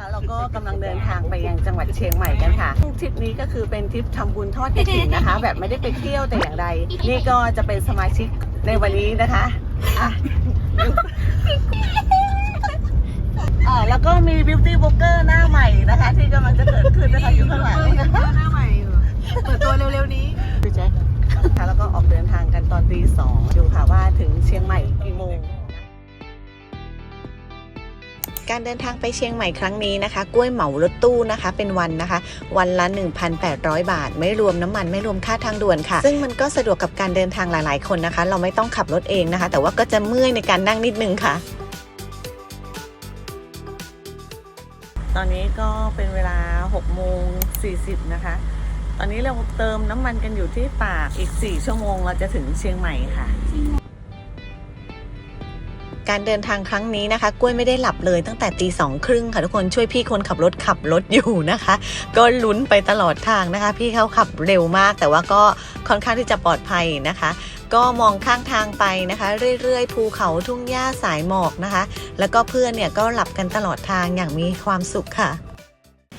ค่ะเราก็กำลังเดินทางไปยังจังหวัดเชียงใหม่กันค่ะทริปนี้ก็คือเป็นทริปทำบุญทอดกระถิ่นนะคะ แบบไม่ได้ไปเที่ยวแต่อย่างใด นี่ก็จะเป็นสมาชิกในวันนี้นะคะอะอ่าแล้วก็มีบิวตี้บล็อกเกอร์หน้าใหม่นะคะ ที่กำลังจะเกิดขึ้นนะคะอยู่ข้างหลังนี่นะคะหน้าใหม่เปิดตัวเร็วๆนี้พี่แจ๊คค่ะแล้วก็ออกเดินทางกันตอนตีสองดูค่ะว่าถึงเชียงใหม่กี่โมง การเดินทางไปเชียงใหม่ครั้งนี้นะคะ กล้วยเหมารถตู้นะคะ เป็นวันนะคะ วันละ 1,800 บาท ไม่รวมน้ำมันไม่รวมค่าทางด่วนค่ะ ซึ่งมันก็สะดวกกับการเดินทางหลาย ๆ คนนะคะ เราไม่ต้องขับรถเองนะคะ แต่ว่าก็จะเมื่อยในการนั่งนิดนึงค่ะ ตอนนี้ก็เป็นเวลา6โมง40นะคะ ตอนนี้เราเติมน้ำมันกันอยู่ที่ปากอีก 4 ชั่วโมงเราจะถึงเชียงใหม่ค่ะ การเดินทางครั้งนี้นะคะ กล้วยไม่ได้หลับเลยตั้งแต่ตีสองครึ่งค่ะทุกคนช่วยพี่คนขับรถขับรถอยู่นะคะ ก็ลุ้นไปตลอดทางนะคะ พี่เขาขับเร็วมาก แต่ว่าก็ค่อนข้างที่จะปลอดภัยนะคะ ก็มองข้างทางไปนะคะ เรื่อยๆ ภูเขาทุ่งหญ้าสายหมอกนะคะ แล้วก็เพื่อนเนี่ยก็หลับกันตลอดทางอย่างมีความสุขค่ะ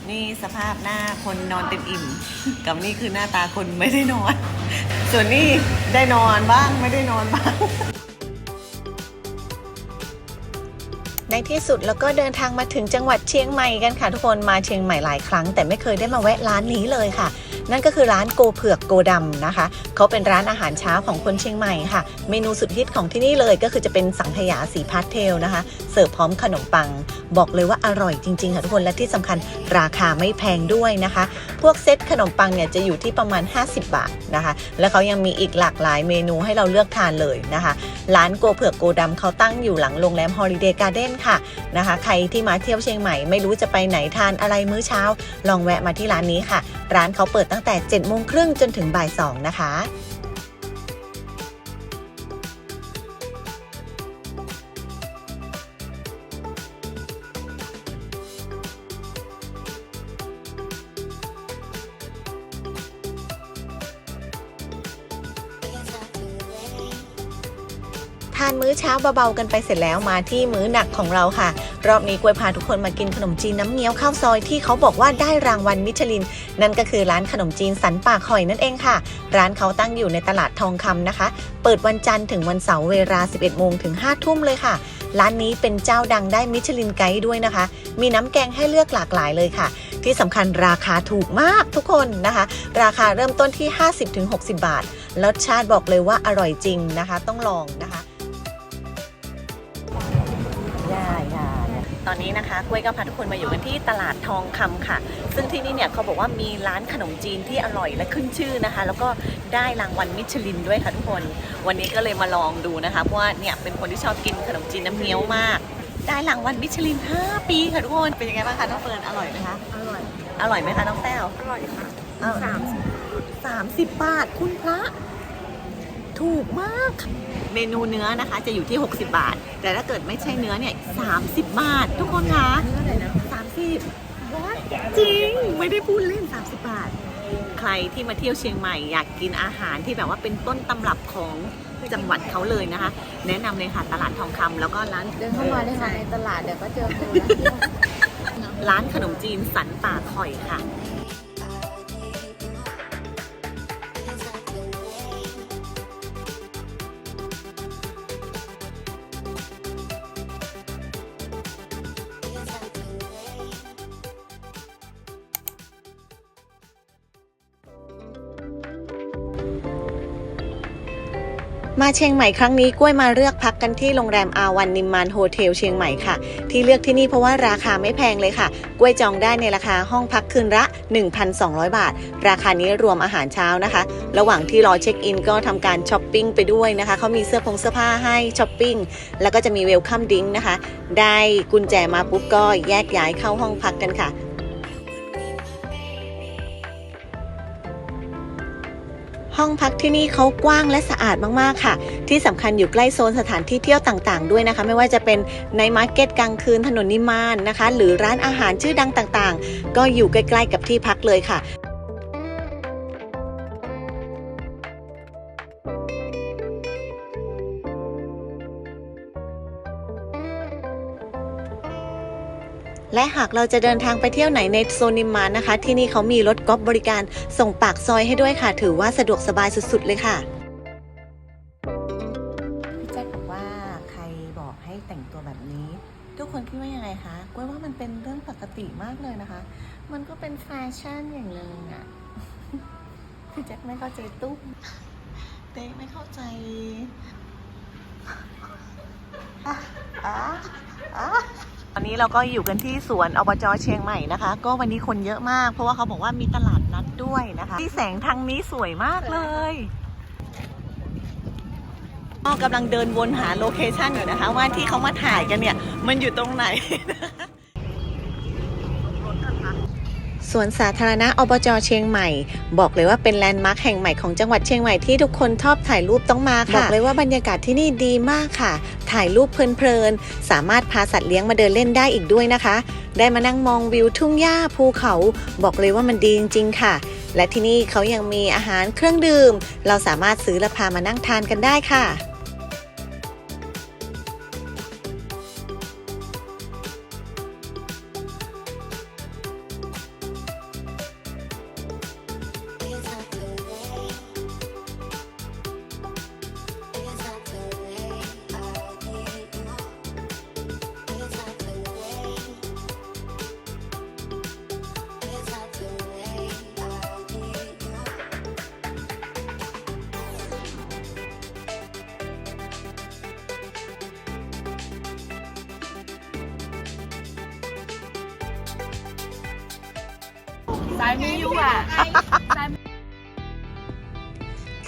นี่สภาพหน้าคนนอนเต็มอิ่ม กับนี่คือหน้าตาคนไม่ได้นอน ส่วนนี่ได้นอนบ้างไม่ได้นอนบ้าง ในที่สุดแล้วก็เดินทางมาถึงจังหวัดเชียงใหม่กันค่ะทุกคนมาเชียงใหม่หลายครั้ง แต่ไม่เคยได้มาแวะร้านนี้เลยค่ะ นั่นก็คือร้านโกเผือกโกดำนะคะ เขาเป็นร้านอาหารเช้าของคนเชียงใหม่ค่ะ เมนูสุดฮิตของที่นี่เลยก็คือจะเป็นสังขยาสีพาสเทลนะคะ เสิร์ฟพร้อมขนมปัง บอกเลยว่าอร่อยจริงๆค่ะทุกคน และที่สำคัญราคาไม่แพงด้วยนะคะ พวกเซตขนมปังเนี่ยจะอยู่ที่ประมาณ 50 บาทนะคะ แล้วเขายังมีอีกหลากหลายเมนูให้เราเลือกทานเลยนะคะ ร้านโกเผือกโกดำเขาตั้งอยู่หลังโรงแรมฮอลิเดย์การ์เด้นค่ะนะคะ ใครที่มาเที่ยวเชียงใหม่ไม่รู้จะไปไหนทานอะไรมื้อเช้า ลองแวะมาที่ร้านนี้ค่ะ ร้านเขาเปิดตั้งแต่7โมงครึ่งจนถึงบ่าย2นะคะ ทานมื้อเช้าเบาๆกันไปเสร็จแล้วมาที่มื้อหนักของเราค่ะ รอบนี้กวยพาทุกคนมากินขนมจีนน้ำเงี้ยวข้าวซอยที่เขาบอกว่าได้รางวัลมิชลิน นั่นก็คือร้านขนมจีนสันป่าคอยนั่นเองค่ะ ร้านเขาตั้งอยู่ในตลาดทองคำนะคะ เปิดวันจันทร์ถึงวันเสาร์เวลา 11 โมงถึง 5 ทุ่มเลยค่ะ ร้านนี้เป็นเจ้าดังได้มิชลินไกด์ด้วยนะคะ มีน้ำแกงให้เลือกหลากหลายเลยค่ะ ที่สำคัญราคาถูกมากทุกคนนะคะ ราคาเริ่มต้นที่ 50-60 บาทรสชาติบอกเลยว่าอร่อยจริงนะคะ ต้องลองนะคะ ตอนนี้นะคะกล้วยก็พาทุกคนมาอยู่กันที่ตลาดทองคำค่ะ ซึ่งที่นี่เนี่ยเขาบอกว่ามีร้านขนมจีนที่อร่อยและขึ้นชื่อนะคะ แล้วก็ได้รางวัลมิชลินด้วยค่ะทุกคน วันนี้ก็เลยมาลองดูนะคะเพราะว่าเนี่ยเป็นคนที่ชอบกินขนมจีนน้ำเงี้ยวมาก ได้รางวัลมิชลิน 5 ปีค่ะทุกคนเป็นยังไงบ้างคะน้องเฟิร์นอร่อยไหมคะอร่อยอร่อยไหมคะน้องแต้วอร่อยค่ะเอาสามสิบสามสิบบาทคุณพระ ถูกมาก เมนูเนื้อนะคะจะอยู่ที่ 60 บาท แต่ถ้าเกิดไม่ใช่เนื้อเนี่ย30 บาท ทุกคนคะเนื้ออะไรนะ30จริง ไม่ได้พูดเล่น 30 บาท ใครที่มาเที่ยวเชียงใหม่อยากกินอาหารที่แบบว่าเป็นต้นตำรับของจังหวัดเขาเลยนะคะ แนะนำเลยค่ะตลาดทองคำแล้วก็ร้านเดินเข้ามาได้ค่ะในตลาดเดี๋ยวก็เจอคนร้านขนมจีนสันป่าคอยค่ะ เชียงใหม่ครั้งนี้กล้วยมาเลือกพักกันที่โรงแรมอาวันนิมมานโฮเทลเชียงใหม่ค่ะ ที่เลือกที่นี่เพราะว่าราคาไม่แพงเลยค่ะ กล้วยจองได้ในราคาห้องพักคืนละ 1,200 บาท ราคานี้รวมอาหารเช้านะคะ ระหว่างที่รอเช็คอินก็ทำการช้อปปิ้งไปด้วยนะคะเขามีเสื้อผงเสื้อผ้าให้ช้อปปิ้งแล้วก็จะมีเวลคัมดิ้งนะคะ ได้กุญแจมาปุ๊บก็แยกย้ายเข้าห้องพักกันค่ะ ห้องพักที่นี่เขากว้างและสะอาดมากๆค่ะ ที่สำคัญอยู่ใกล้โซนสถานที่เที่ยวต่างๆ ด้วยนะคะ ไม่ว่าจะเป็นในมาร์เก็ตกลางคืนถนนนิมานนะคะ หรือร้านอาหารชื่อดังต่างๆ ก็อยู่ใกล้ๆกับที่พักเลยค่ะ และหากเราจะเดินทางไปเที่ยวไหนในโซนนิมานนะคะ ที่นี่เขามีรถกอล์ฟบริการส่งปากซอยให้ด้วยค่ะ ถือว่าสะดวกสบายสุดๆเลยค่ะพี่แจ็คบอกว่าใครบอกให้แต่งตัวแบบนี้ ทุกคนคิดว่ายังไงคะกล้วยว่ามันเป็นเรื่องปกติมากเลยนะคะ มันก็เป็นแฟชั่นอย่างหนึ่งอะพี่แจ็คไม่เข้าใจตุ๊กเต้ไม่เข้าใจอะอะอะ ตอนนี้เราก็อยู่กันที่สวนอบจเชียงใหม่นะคะ ก็วันนี้คนเยอะมาก เพราะว่าเขาบอกว่ามีตลาดนัดด้วยนะคะ ที่แสงทางนี้สวยมากเลยก็กำลังเดินวนหาโลเคชันอยู่นะคะ ว่าที่เขามาถ่ายกันเนี่ย มันอยู่ตรงไหน สวนสาธารณะอบจเชียงใหม่ บอกเลยว่าเป็นแลนด์มาร์คแห่งใหม่ของจังหวัดเชียงใหม่ที่ทุกคนชอบถ่ายรูปต้องมาค่ะ บอกเลยว่าบรรยากาศที่นี่ดีมากค่ะ ถ่ายรูปเพลินๆ สามารถพาสัตว์เลี้ยงมาเดินเล่นได้อีกด้วยนะคะ ได้มานั่งมองวิวทุ่งหญ้าภูเขา บอกเลยว่ามันดีจริงๆค่ะ และที่นี่เขายังมีอาหารเครื่องดื่ม เราสามารถซื้อและพามานั่งทานกันได้ค่ะ สายนี้อยู่อะ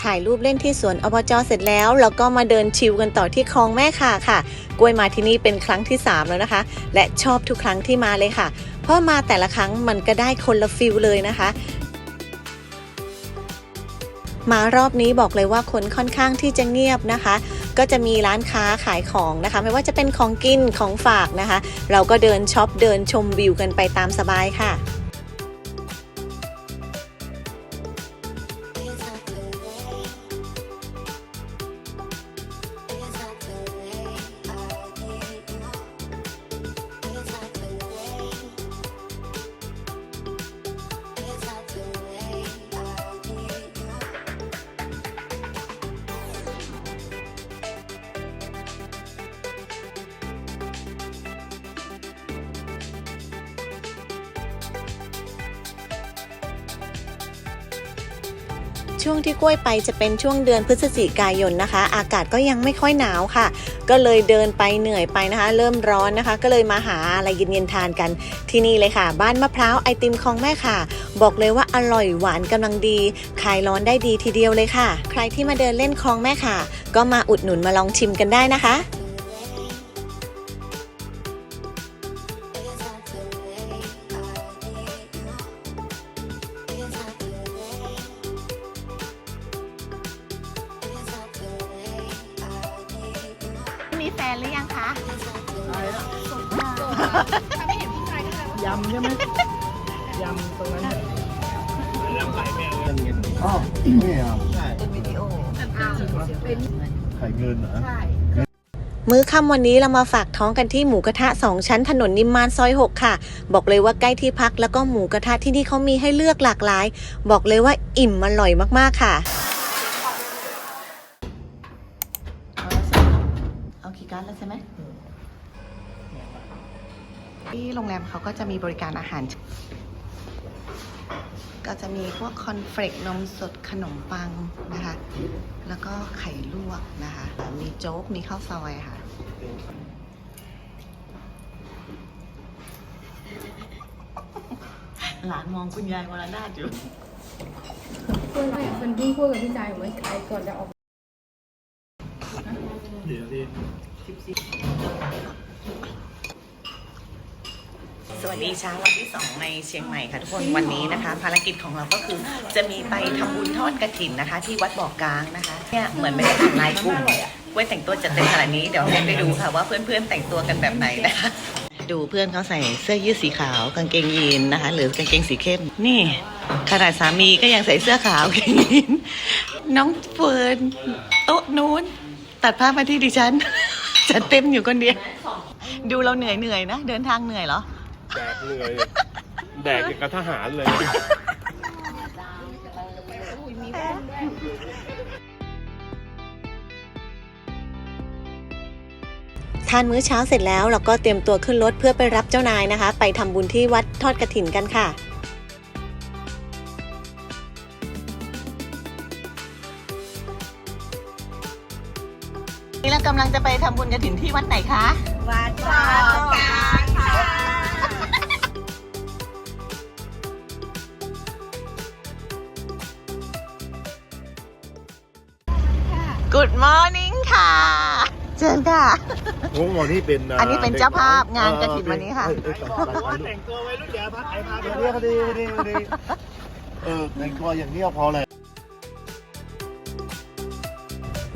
ถ่ายรูปเล่นที่สวนอบจเสร็จแล้วแล้วก็มาเดินชิลกันต่อที่คลองแม่ข่าค่ะ กล้วยมาที่นี่เป็นครั้งที่ 3 แล้วนะคะ และชอบทุกครั้งที่มาเลยค่ะ เพราะมาแต่ละครั้งมันก็ได้คนละฟิลเลยนะคะ มารอบนี้บอกเลยว่าคนค่อนข้างที่จะเงียบนะคะ ก็จะมีร้านค้าขายของนะคะ ไม่ว่าจะเป็นของกินของฝากนะคะ เราก็เดินช็อปเดินชมวิวกันไปตามสบายค่ะ ช่วงที่กล้วยไปจะเป็นช่วงเดือนพฤศจิกายนนะคะ อากาศก็ยังไม่ค่อยหนาวค่ะ ก็เลยเดินไปเหนื่อยไปนะคะ เริ่มร้อนนะคะ ก็เลยมาหาอะไรเย็นๆทานกัน ที่นี่เลยค่ะ บ้านมะพร้าวไอติมของแม่ค่ะ บอกเลยว่าอร่อยหวานกำลังดีคลายร้อนได้ดีทีเดียวเลยค่ะ ใครที่มาเดินเล่นคลองแม่ค่ะ ก็มาอุดหนุนมาลองชิมกันได้นะคะ เป็นไข่เงินเหรอใช่มื้อค่ำวันนี้เรามาฝากท้องกันที่หมูกระทะ 2 ชั้นถนนนิมมานซอย 6 ค่ะ บอกเลยว่าใกล้ที่พักแล้วก็หมูกระทะที่นี่เขามีให้เลือกหลากหลาย บอกเลยว่าอิ่มอร่อยมากๆค่ะ เอากี่การแล้วใช่ไหมที่โรงแรมเขาก็จะมีบริการอาหาร ก็จะมีพวกคอนเฟลกนมสดขนมปังนะคะ แล้วก็ไข่ลวกนะคะ มีโจ๊ก มีข้าวซอยค่ะ หลานมองคุณยายวรนาถอยู่ เพื่อนไม่มันเพิ่งพูดกับพี่จายเมือนไอ้ก่อนจะออก เดี๋ยวดิส วัสดีเช้าวันที่ 2 ในเชียงใหม่ค่ะทุกคนวันนี้นะคะ ภารกิจของเราก็คือจะมีไปทำบุญทอดกระถินนะคะ ที่วัดบ่อกลางนะคะเนี่ยเหมือนไม่ได้อ่านลน์กลุ่มเว้ยแต่งตัวจัดเต็มขนาดนี้เดี๋ยวให้ไปดูค่ะว่าเพื่อนๆแต่งตัวกันแบบไหนนะคะดูเพื่อนเขาใส่เสื้อยืดสีขาวกางเกงยีนนะคะ หรือกางเกงสีเข้มนี่ขนาดสามีก็ยังใส่เสื้อขาวกางเกงยีนน้องเฟิร์นโต๊ะนู้นตัดภาพมาที่ดิฉันจัดเต็มอยู่คนเดียวดูเราเหนื่อยเหนื่อยๆนะ เดินทางเหนื่อยเหรอ แดกเหนื่อยแดกอย่างกับทหารเลย ทานมื้อเช้าเสร็จแล้วเราก็เตรียมตัวขึ้นรถเพื่อไปรับเจ้านายนะคะ ไปทำบุญที่วัดทอดกระถินกันค่ะ นี่เรากำลังจะไปทำบุญกระถินที่วัดไหนคะ วัดปอกลา ชิญค่ะ โอ้โหนี่เป็นอันนี้เป็นเจ้าภาพงานกฐินวันนี้ค่ะ แต่งตัวไว้รุ่นเดียวพักไอ้พาไปเดี๋ยวดีดีดีเออแต่งตัวอย่างเดียวพอเลย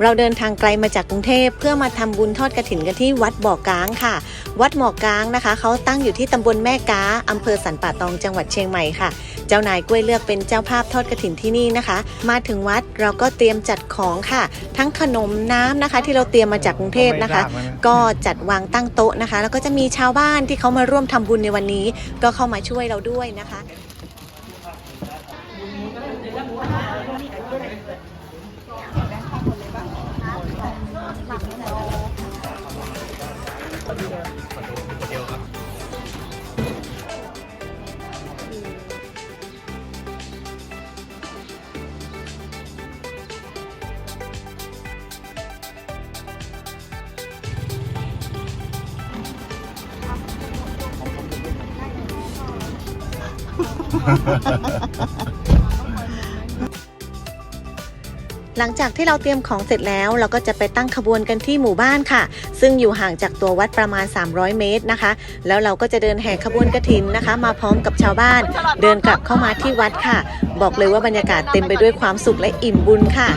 เราเดินทางไกลมาจากกรุงเทพเพื่อมาทำบุญทอดกระถินกันที่วัดบ่อกางค่ะ วัดหมอกกางนะคะเขาตั้งอยู่ที่ตำบลแม่กาอำเภอสันป่าตองจังหวัดเชียงใหม่ค่ะ เจ้านายกล้วยเลือกเป็นเจ้าภาพทอดกระถินที่นี่นะคะ มาถึงวัดเราก็เตรียมจัดของค่ะ ทั้งขนมน้ำนะคะ ที่เราเตรียมมาจากกรุงเทพนะคะ ก็จัดวางตั้งโต๊ะนะคะ แล้วก็จะมีชาวบ้านที่เขามาร่วมทำบุญในวันนี้ ก็เข้ามาช่วยเราด้วยนะคะ หลังจากที่เราเตรียมของเสร็จแล้วเราก็จะไปตั้งขบวนกันที่หมู่บ้านค่ะ ซึ่งอยู่ห่างจากตัววัดประมาณ 300 เมตรนะคะ แล้วเราก็จะเดินแห่ขบวนกระถินนะคะ มาพร้อมกับชาวบ้าน เดินกลับเข้ามาที่วัดค่ะ บอกเลยว่าบรรยากาศเต็มไปด้วยความสุขและอิ่มบุญค่ะ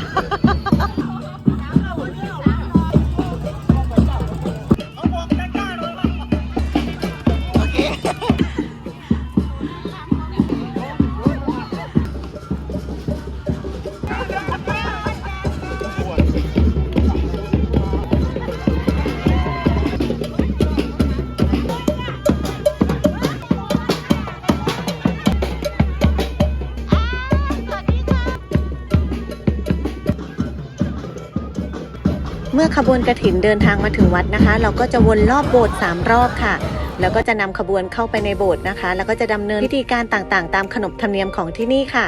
ขบวนกระถินเดินทางมาถึงวัดนะคะ เราก็จะวนรอบโบสถ์สามรอบค่ะ แล้วก็จะนำขบวนเข้าไปในโบสถ์นะคะ แล้วก็จะดำเนินพิธีการต่างๆ ตามขนบธรรมเนียมของที่นี่ค่ะ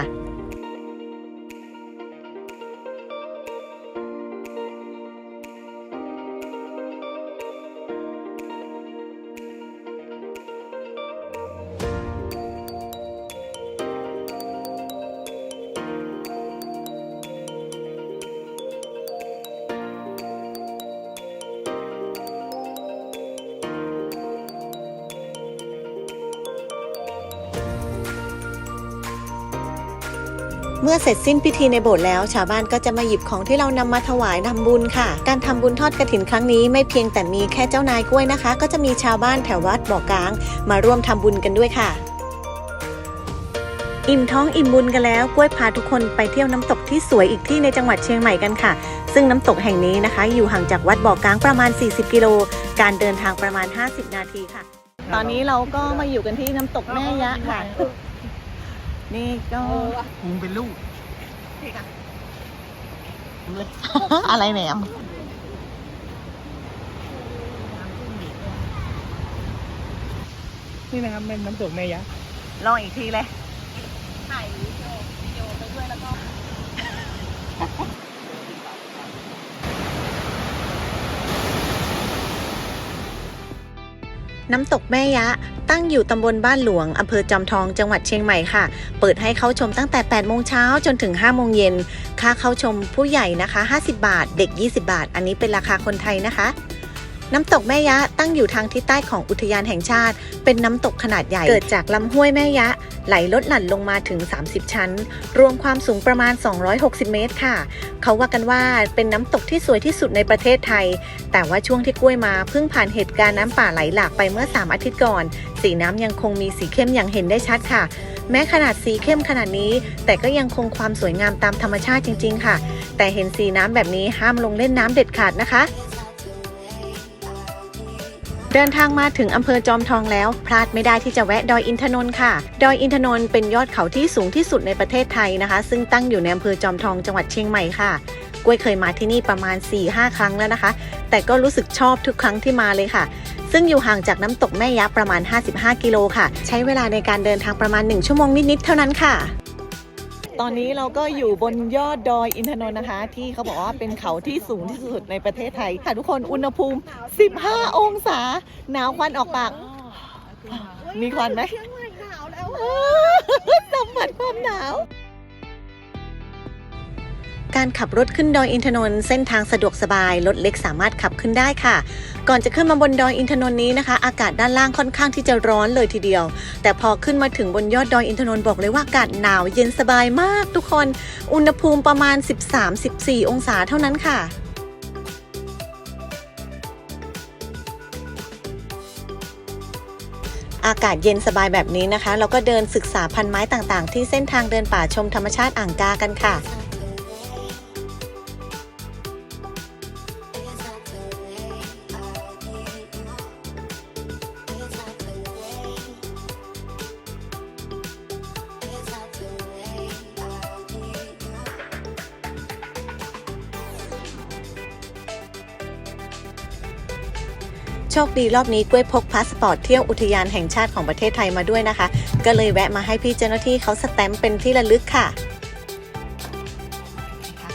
เมื่อเสร็จสิ้นพิธีในโบสถ์แล้ว ชาวบ้านก็จะมาหยิบของที่เรานำมาถวายทำบุญค่ะ การทำบุญทอดกระถินครั้งนี้ไม่เพียงแต่มีแค่เจ้านายกล้วยนะคะ ก็จะมีชาวบ้านแถววัดบ่อกลาง มาร่วมทำบุญกันด้วยค่ะ อิ่มท้องอิ่มบุญกันแล้วกล้วยพาทุกคนไปเที่ยวน้ำตกที่สวยอีกที่ในจังหวัดเชียงใหม่กันค่ะ ซึ่งน้ำตกแห่งนี้นะคะ อยู่ห่างจากวัดบ่อกลางประมาณ 40 กิโล การเดินทางประมาณ 50 นาทีค่ะ ตอนนี้เราก็มาอยู่กันที่น้ำตกแม่ยะค่ะ นี่ก็มึงเป็นลูก อะไรแหนมนี่นะครับเป็นน้ำตกแม่ยะลองอีกทีเลย น้ำตกแม่ยะ ตั้งอยู่ตำบลบ้านหลวงอำเภอจอมทองจังหวัดเชียงใหม่ค่ะ เปิดให้เข้าชมตั้งแต่ 8 โมงเช้าจนถึง 5 โมงเย็น ค่าเข้าชมผู้ใหญ่นะคะ 50 บาท เด็ก 20 บาท อันนี้เป็นราคาคนไทยนะคะ น้ำตกแม่ยะตั้งอยู่ทางทิศใต้ของอุทยานแห่งชาติ เป็นน้ำตกขนาดใหญ่ เกิดจากลำห้วยแม่ยะ ไหลลดหลั่นลงมาถึง 30 ชั้น รวมความสูงประมาณ 260 เมตรค่ะ เขาว่ากันว่าเป็นน้ำตกที่สวยที่สุดในประเทศไทย แต่ว่าช่วงที่กล้วยมาเพิ่งผ่านเหตุการณ์น้ำป่าไหลหลากไปเมื่อ 3 อาทิตย์ก่อน สีน้ำยังคงมีสีเข้มอย่างเห็นได้ชัดค่ะ แม้ขนาดสีเข้มขนาดนี้ แต่ก็ยังคงความสวยงามตามธรรมชาติจริง ๆ ค่ะ แต่เห็นสีน้ำแบบนี้ห้ามลงเล่นน้ำเด็ดขาดนะคะ เดินทางมาถึงอำเภอจอมทองแล้ว พลาดไม่ได้ที่จะแวะดอยอินทนนท์ค่ะ ดอยอินทนนท์เป็นยอดเขาที่สูงที่สุดในประเทศไทยนะคะ ซึ่งตั้งอยู่ในอำเภอจอมทองจังหวัดเชียงใหม่ค่ะกล้วยเคยมาที่นี่ประมาณ 4-5 ครั้งแล้วนะคะ แต่ก็รู้สึกชอบทุกครั้งที่มาเลยค่ะ ซึ่งอยู่ห่างจากน้ำตกแม่ยะประมาณ 55 กิโลค่ะ ใช้เวลาในการเดินทางประมาณ 1 ชั่วโมงนิดๆเท่านั้นค่ะ ตอนนี้เราก็อยู่บนยอดดอยอินทนนท์นะคะ ที่เขาบอกว่าเป็นเขาที่สูงที่สุดในประเทศไทย ค่ะทุกคนอุณหภูมิ 15 องศา หนาวควันออกปาก มีควันไหมเชียงใหม่หนาวแล้วสัมผัสความหนาว การขับรถขึ้นดอยอินทนนท์เส้นทางสะดวกสบายรถเล็กสามารถขับขึ้นได้ค่ะ ก่อนจะขึ้นมาบนดอยอินทนนท์นี้นะคะ อากาศด้านล่างค่อนข้างที่จะร้อนเลยทีเดียว แต่พอขึ้นมาถึงบนยอดดอยอินทนนท์บอกเลยว่าอากาศหนาวเย็นสบายมากทุกคน อุณหภูมิประมาณ 13-14 องศาเท่านั้นค่ะอากาศเย็นสบายแบบนี้นะคะ เราก็เดินศึกษาพันไม้ต่างๆ ที่เส้นทางเดินป่าชมธรรมชาติอ่างกากันค่ะ คดีรอบนี้กล้วยพกพาสปอร์ตเที่ยวอุทยานแห่งชาติของประเทศไทยมาด้วยนะคะ ก็เลยแวะมาให้พี่เจ้าหน้าที่เขาสแตมป์เป็นที่ระลึกค่ะ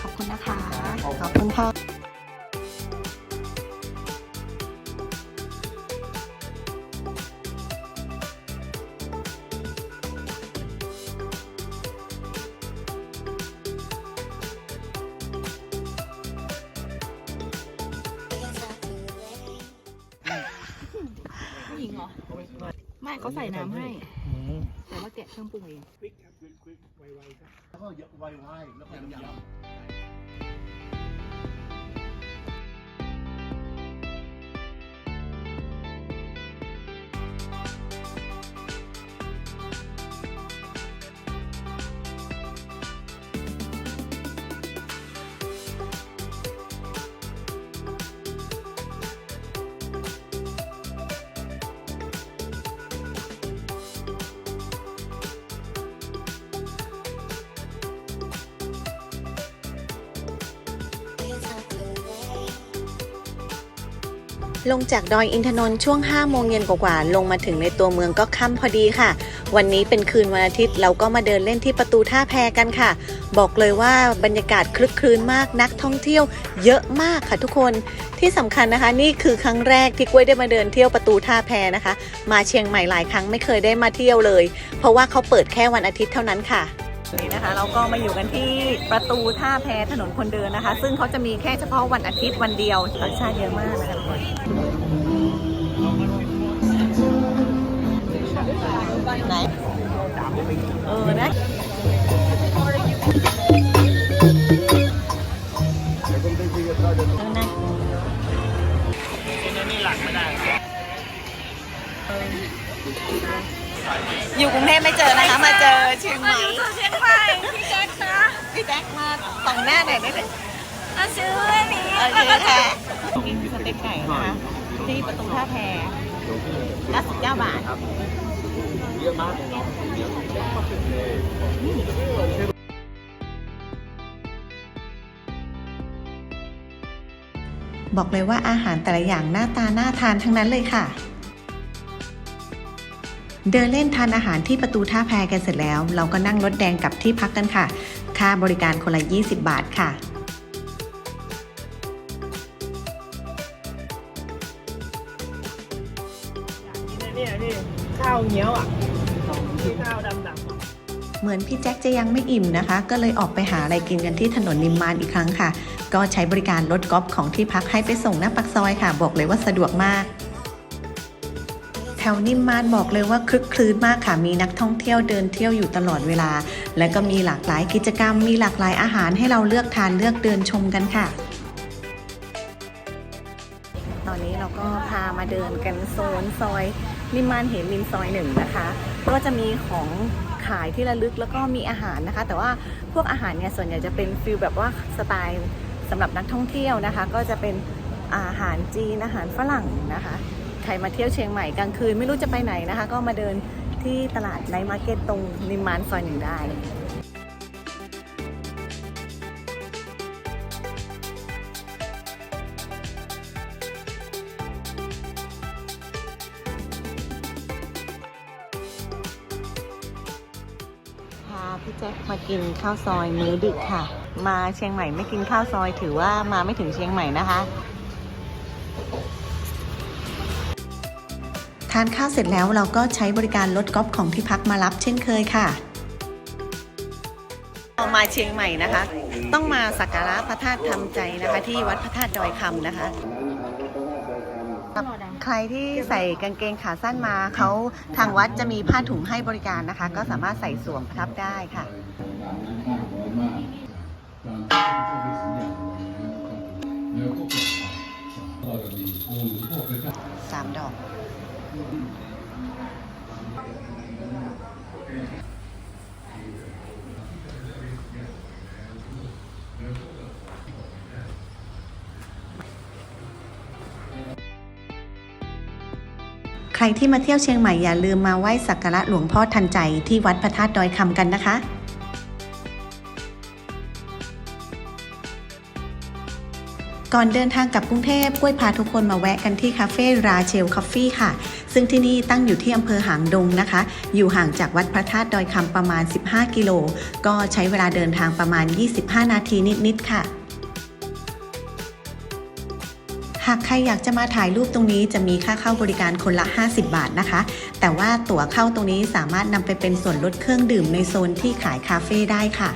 ขอบคุณนะคะ ขอบคุณค่ะ ก็เยอะไวๆแล้วก็ยำ ลงจากดอยอินทนนท์ช่วง 5 โมงเย็นกว่าๆ ลงมาถึงในตัวเมืองก็ค่ำพอดีค่ะ วันนี้เป็นคืนวันอาทิตย์เราก็มาเดินเล่นที่ประตูท่าแพกันค่ะ บอกเลยว่าบรรยากาศคลึกครื้นมากนักท่องเที่ยวเยอะมากค่ะทุกคน ที่สำคัญนะคะ นี่คือครั้งแรกที่กล้วยได้มาเดินเที่ยวประตูท่าแพนะคะ มาเชียงใหม่หลายครั้งไม่เคยได้มาเที่ยวเลย เพราะว่าเขาเปิดแค่วันอาทิตย์เท่านั้นค่ะ นี่นะคะ เราก็มาอยู่กันที่ประตูท่าแพถนนคนเดินนะคะ ซึ่งเขาจะมีแค่เฉพาะวันอาทิตย์วันเดียวต่างชาติเยอะมากนะคะทุกคนไหนเออนะเออนะ อยู่กรุงเทพไม่เจอนะคะ มาเจอเชียงใหม่ เชียงใหม่พี่แจ๊คคะพี่แจ็คมาส่องหน้าหน่อยได้ไหมมาซื้ออันนี้โอเคค่ะกินสเต็กไก่นะคะที่ประตูท่าแพ99บาท บอกเลยว่าอาหารแต่ละอย่างหน้าตาน่าทานทั้งนั้นเลยค่ะ เดินเล่นทานอาหารที่ประตูท่าแพกันเสร็จแล้ว เราก็นั่งรถแดงกลับที่พักกันค่ะ ค่าบริการคนละ 20 บาทค่ะเนี่ยนี่ข้าวเงี้ยวอะข้าวดำๆเหมือนพี่แจ็คจะยังไม่อิ่มนะคะ ก็เลยออกไปหาอะไรกินกันที่ถนนนิมมานอีกครั้งค่ะ ก็ใช้บริการรถกอล์ฟของที่พักให้ไปส่งหน้าปักซอยค่ะ บอกเลยว่าสะดวกมากแถ วนิมมานบอกเลยว่าคลึกคลื้นมากค่ะ มีนักท่องเที่ยวเดินเที่ยวอยู่ตลอดเวลา และก็มีหลากหลายกิจกรรม มีหลากหลายอาหารให้เราเลือกทานเลือกเดินชมกันค่ะ ตอนนี้เราก็พามาเดินกันโซนซอยนิมมานเหมินซอยหนึ่งนะคะ ก็จะมีของขายที่ระลึกแล้วก็มีอาหารนะคะ แต่ว่าพวกอาหารเนี่ยส่วนใหญ่จะเป็นฟิลแบบว่าสไตล์สำหรับนักท่องเที่ยวนะคะ ก็จะเป็นอาหารจีนอาหารฝรั่งนะคะ ครมาเที่ยวเชียงใหม่กลางคืนไม่รู้จะไปไหนนะคะ ก็มาเดินที่ตลาดไนท์มาร์เก็ตตรงนิมมานซอยหนึ่งได้พาพี่แจ็คมากินข้าวซอยมื้อดึกค่ะ มาเชียงใหม่ไม่กินข้าวซอยถือว่ามาไม่ถึงเชียงใหม่นะคะานข้าวเสร็จแล้วเราก็ใช้บริการรถกอล์ฟของที่พักมารับเช่นเคยค่ะมาเชียงใหม่นะคะ ต้องมาสักการะพระธาตุทำใจนะคะ ที่วัดพระธาตุดอยคำนะคะใครที่ใส่กางเกงขาสั้นมาเขาทางวัดจะมีผ้าถุงให้บริการนะคะ ก็สามารถใส่สวมทับได้ค่ะสามดอก ใครที่มาเที่ยวเชียงใหม่อย่าลืมมาไหว้สักการะหลวงพ่อทันใจที่วัดพระธาตุดอยคำกันนะคะ ก่อนเดินทางกลับกรุงเทพกล้วยพาทุกคนมาแวะกันที่คาเฟ่ราเชลคอฟฟี่ค่ะ ซึ่งที่นี่ตั้งอยู่ที่อำเภอหางดงนะคะ อยู่ห่างจากวัดพระธาตุดอยคำประมาณ 15 กิโล ก็ใช้เวลาเดินทางประมาณ 25 นาทีนิด ๆ ค่ะหากใครอยากจะมาถ่ายรูปตรงนี้จะมีค่าเข้าบริการคนละ 50 บาทนะคะ แต่ว่าตั๋วเข้าตรงนี้สามารถนำไปเป็นส่วนลดเครื่องดื่มในโซนที่ขายคาเฟ่ได้ค่ะ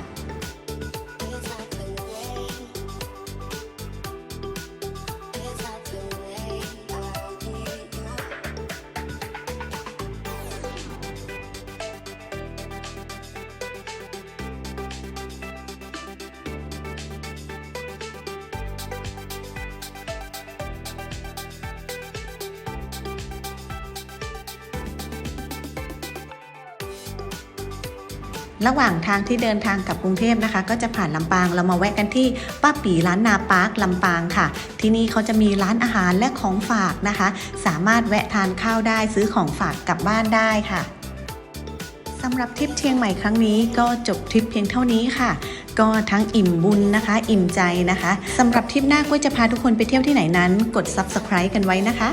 างที่เดินทางกลับกรุงเทพนะคะ ก็จะผ่านลำปางเรามาแวะกันที่ป้าปีร้านนาปาร์คลำปางค่ะ ที่นี่เขาจะมีร้านอาหารและของฝากนะคะ สามารถแวะทานข้าวได้ซื้อของฝากกลับบ้านได้ค่ะสำหรับทริปเชียงใหม่ครั้งนี้ก็จบทริปเพียงเท่านี้ค่ะก็ทั้งอิ่มบุญนะคะ อิ่มใจนะคะสำหรับทริปหน้าก็จะพาทุกคนไปเที่ยวที่ไหนนั้น กด subscribe กันไว้นะคะ